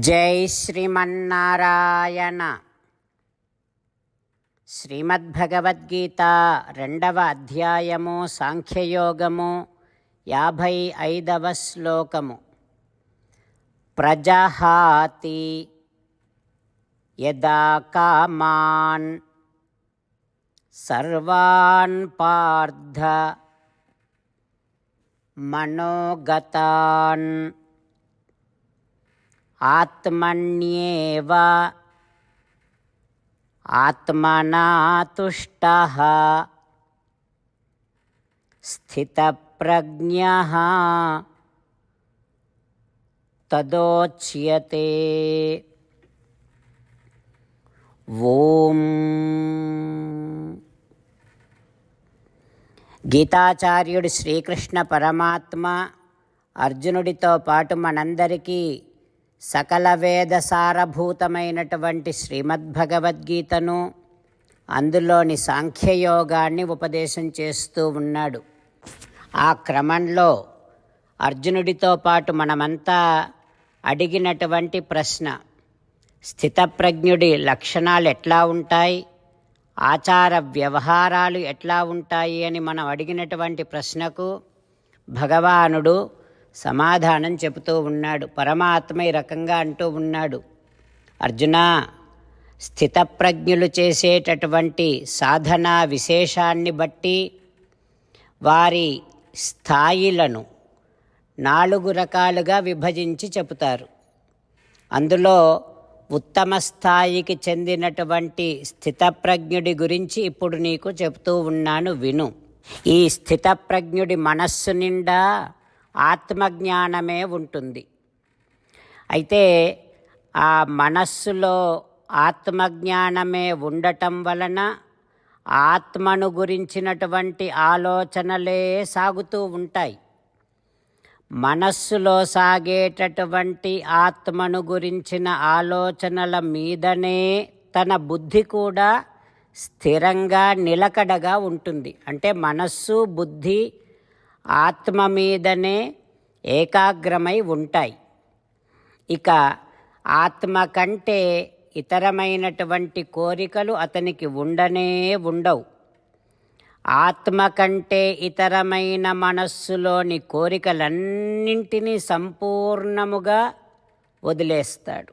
జై శ్రీమన్నారాయణ. శ్రీమద్భగవద్గీత రెండవ అధ్యాయము సాంఖ్యయోగము యాభై ఐదవ శ్లోకము. ప్రజహాతి యదా కామాన్ సర్వాన్ పార్థ మనోగతాన్ ఆత్మన్యేవ ఆత్మనా తుష్టः స్థితప్రజ్ఞः తదోచ్యతే ఓం గీతాచార్యుడు శ్రీకృష్ణ పరమాత్మ అర్జునుడితో పాటు మనందరికీ సకల వేద సారభూతమైనటువంటి శ్రీమద్భగవద్గీతను అందులోని సాంఖ్యయోగాన్ని ఉపదేశం చేస్తూ ఉన్నాడు. ఆ క్రమంలో అర్జునుడితో పాటు మనమంతా అడిగినటువంటి ప్రశ్న స్థితప్రజ్ఞుడి లక్షణాలు ఎట్లా ఉంటాయి? ఆచార వ్యవహారాలు ఎట్లా ఉంటాయి అని మనం అడిగినటువంటి ప్రశ్నకు భగవానుడు సమాధానం చెబుతూ ఉన్నాడు. పరమాత్మ ఈ రకంగా అంటూ ఉన్నాడు. అర్జున స్థితప్రజ్ఞులు చేసేటటువంటి సాధన విశేషాన్ని బట్టి వారి స్థాయిలను నాలుగు రకాలుగా విభజించి చెబుతారు. అందులో ఉత్తమ స్థాయికి చెందినటువంటి స్థితప్రజ్ఞుడి గురించి ఇప్పుడు నీకు చెబుతూ ఉన్నాను విను. ఈ స్థితప్రజ్ఞుడి మనస్సు నిండా ఆత్మజ్ఞానమే ఉంటుంది. అయితే ఆ మనస్సులో ఆత్మజ్ఞానమే ఉండటం వలన ఆత్మను గురించినటువంటి ఆలోచనలే సాగుతూ ఉంటాయి. మనస్సులో సాగేటటువంటి ఆత్మను గురించిన ఆలోచనల మీదనే తన బుద్ధి కూడా స్థిరంగా నిలకడగా ఉంటుంది. అంటే మనస్సు బుద్ధి ఆత్మ మీదనే ఏకాగ్రమై ఉంటాయి. ఇక ఆత్మ కంటే ఇతరమైనటువంటి కోరికలు అతనికి ఉండనే ఉండవు. ఆత్మ కంటే ఇతరమైన మనస్సులోని కోరికలన్నింటినీ సంపూర్ణముగా వదిలేస్తాడు.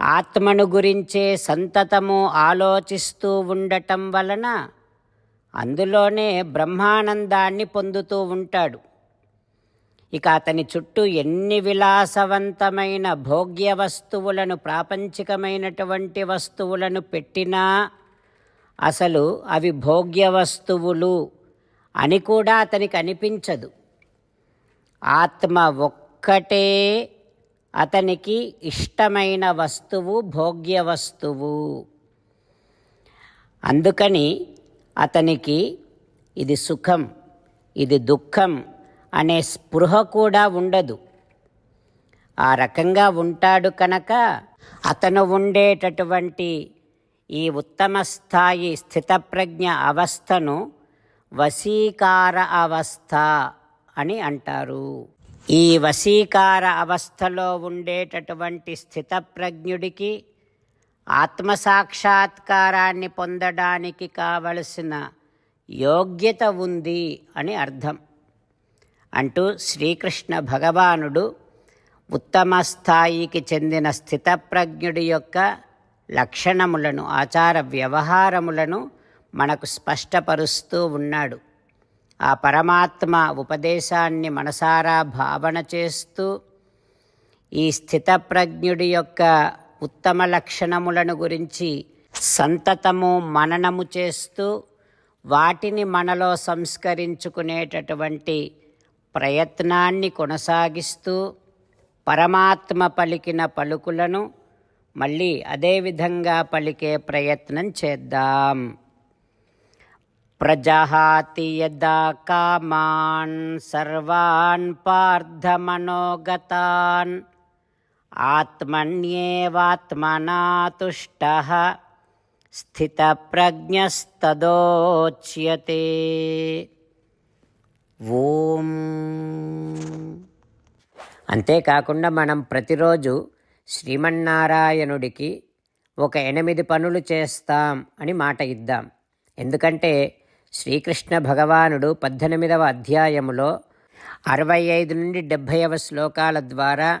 ఆత్మను గురించే సంతతము ఆలోచిస్తూ ఉండటం వలన అందులోనే బ్రహ్మానందాన్ని పొందుతూ ఉంటాడు. ఇక అతని చుట్టూ ఎన్ని విలాసవంతమైన భోగ్య వస్తువులను ప్రాపంచికమైనటువంటి వస్తువులను పెట్టినా అసలు అవి భోగ్య వస్తువులు అని కూడా అతనికి అనిపించదు. ఆత్మ ఒక్కటే అతనికి ఇష్టమైన వస్తువు భోగ్య వస్తువు. అందుకని అతనికి ఇది సుఖం ఇది దుఃఖం అనే స్పృహ కూడా ఉండదు. ఆ రకంగా ఉంటాడు కనుక అతను ఉండేటటువంటి ఈ ఉత్తమ స్థాయి స్థితప్రజ్ఞ అవస్థను వశీకార అవస్థ అని అంటారు. ఈ వశీకార అవస్థలో ఉండేటటువంటి స్థితప్రజ్ఞుడికి ఆత్మసాక్షాత్కారాన్ని పొందడానికి కావలసిన యోగ్యత ఉంది అని అర్థం. అంటూ శ్రీకృష్ణ భగవానుడు ఉత్తమ స్థాయికి చెందిన స్థితప్రజ్ఞుడి యొక్క లక్షణములను ఆచార వ్యవహారములను మనకు స్పష్టపరుస్తూ ఉన్నాడు. ఆ పరమాత్మ ఉపదేశాన్ని మనసారా భావన చేస్తూ ఈ స్థితప్రజ్ఞుడి యొక్క ఉత్తమ లక్షణములను గురించి సంతతము మననము చేస్తూ వాటిని మనలో సంస్కరించుకునేటటువంటి ప్రయత్నాన్ని కొనసాగిస్తూ పరమాత్మ పలికిన పలుకులను మళ్ళీ అదేవిధంగా పలికే ప్రయత్నం చేద్దాం. ప్రజహాతి యదా కామాన్ సర్వాన్ పార్థమనోగతాన్. ఆత్మన్యేవాత్మనాతుష్ట స్థితప్రజ్ఞస్తదోచ్యతే ఓం అంతేకాకుండా మనం ప్రతిరోజు శ్రీమన్నారాయణుడికి ఒక ఎనిమిది పనులు చేస్తాం అని మాట ఇద్దాం. ఎందుకంటే శ్రీకృష్ణ భగవానుడు పద్దెనిమిదవ అధ్యాయములో అరవై ఐదు నుండి డెబ్భైవ శ్లోకాల ద్వారా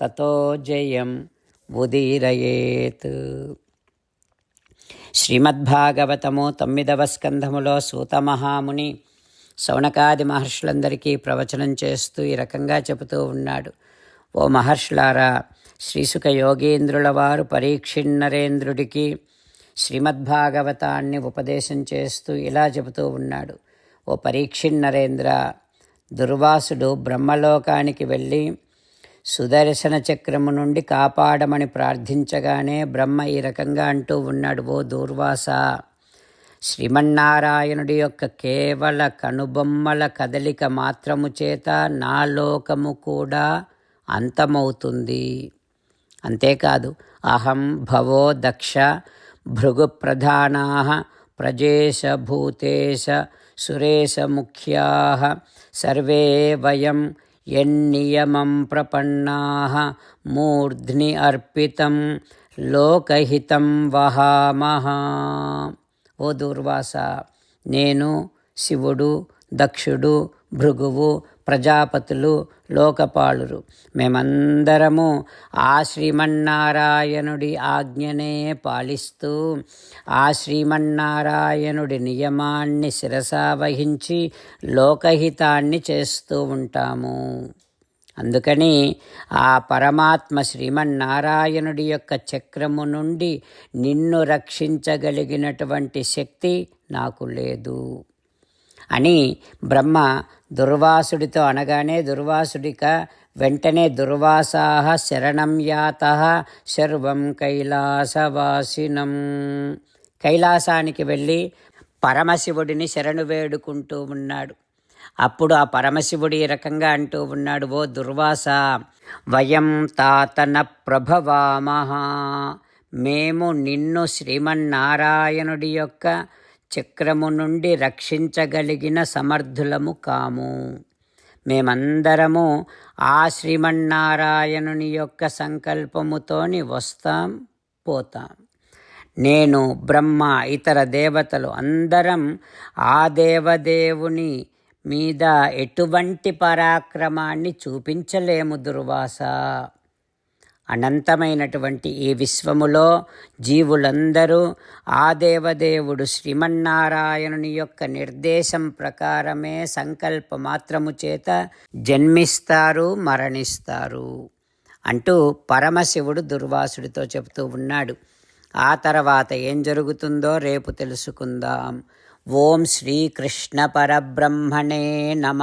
తతో జయం ఉదీరయేత్ శ్రీమద్భాగవతము తొమ్మిదవ స్కంధములో సూతమహాముని శౌనకాది మహర్షులందరికీ ప్రవచనం చేస్తూ ఈ రకంగా చెబుతూ ఉన్నాడు. ఓ మహర్షులారా శ్రీసుఖ యోగేంద్రుల వారు పరీక్షిణరేంద్రుడికి శ్రీమద్భాగవతాన్ని ఉపదేశం చేస్తూ ఇలా చెబుతూ ఉన్నాడు. ఓ పరీక్షిణరేంద్ర దుర్వాసుడు బ్రహ్మలోకానికి వెళ్ళి సుదర్శన చక్రము నుండి కాపాడమని ప్రార్థించగానే బ్రహ్మ ఈ రకంగా అంటూ ఉన్నాడు ఓ దూర్వాస! శ్రీమన్నారాయణుడి యొక్క కేవల కనుబొమ్మల కదలిక మాత్రము చేత నా లోకము కూడా అంతమవుతుంది. అంతేకాదు అహం భవో దక్ష భృగుప్రధానా ప్రజేశ భూతేశ సురేశముఖ్యా సర్వే వయం ఎన్నియమం ప్రపన్నా మూర్ధ్ని అర్పితం లోకహితం వహామహ. ఓ దూర్వాస నేను శివుడు దక్షుడు భృగువు ప్రజాపతులు లోకపాలురు మేమందరము ఆ శ్రీమన్నారాయణుడి ఆజ్ఞనే పాలిస్తూ ఆ శ్రీమన్నారాయణుడి నియమాన్ని శిరసావహించి లోకహితాన్ని చేస్తూ ఉంటాము. అందుకని ఆ పరమాత్మ శ్రీమన్నారాయణుడి యొక్క చక్రము నుండి నిన్ను రక్షించగలిగినటువంటి శక్తి నాకు లేదు. అని బ్రహ్మ దుర్వాసుడితో అనగానే దుర్వాసుడిక వెంటనే దుర్వాసాహ శరణం యాత శర్వం కైలాసవాసినం. కైలాసానికి వెళ్ళి పరమశివుడిని శరణు వేడుకుంటూ ఉన్నాడు. అప్పుడు ఆ పరమశివుడు ఈ రకంగా అంటూ ఉన్నాడు ఓ దుర్వాస వయం తాతన ప్రభవామహ. మేము నిన్ను శ్రీమన్నారాయణుడి యొక్క చక్రము నుండి రక్షించగలిగిన సమర్థులము కాము. మేమందరము ఆ శ్రీమన్నారాయణుని యొక్క సంకల్పముతోని వస్తాం పోతాం. నేను బ్రహ్మ ఇతర దేవతలు అందరం ఆ దేవదేవుని మీద ఎటువంటి పరాక్రమాన్ని చూపించలేము దుర్వాస. అనంతమైనటువంటి ఈ విశ్వములో జీవులందరూ ఆ దేవదేవుడు శ్రీమన్నారాయణుని యొక్క నిర్దేశం ప్రకారమే సంకల్ప మాత్రము చేత జన్మిస్తారు మరణిస్తారు అంటూ పరమశివుడు దుర్వాసుడితో చెబుతూ ఉన్నాడు. ఆ తర్వాత ఏం జరుగుతుందో రేపు తెలుసుకుందాం. ఓం శ్రీకృష్ణ పరబ్రహ్మణే నమ.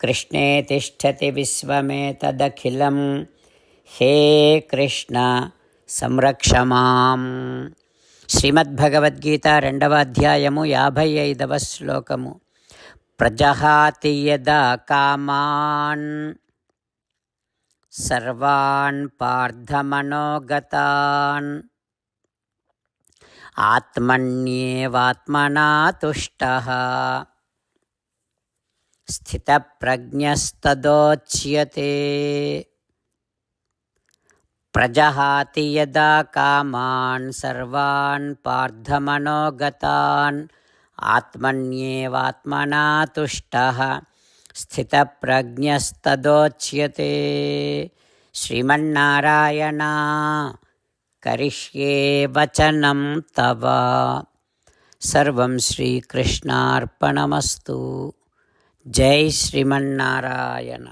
कृष्णे तिष्ठति विश्वमेतदखिलं हे कृष्ण సంరక్ష మాం శ్రీమద్భగవద్గీత రెండవ అధ్యాయము యాభై ఐదవ శ్లోకము ప్రజహాతి యదా కామాన్ సర్వాన్ పార్థమనోగతాన్ ఆత్మన్యేవాత్మనా తుష్ట స్థితప్రజ్ఞస్తదోచ్యతే. ప్రజహాతి యదా కామాన్ సర్వాన్ పార్థమనోగతాన్ ఆత్మన్యేవాత్మనా తుష్ట. స్థితప్రజ్ఞస్తదోచ్యతే. శ్రీమన్నారాయణ కరిష్యే వచనం తవ. సర్వం శ్రీకృష్ణార్పణమస్తు. జై శ్రీమన్నారాయణ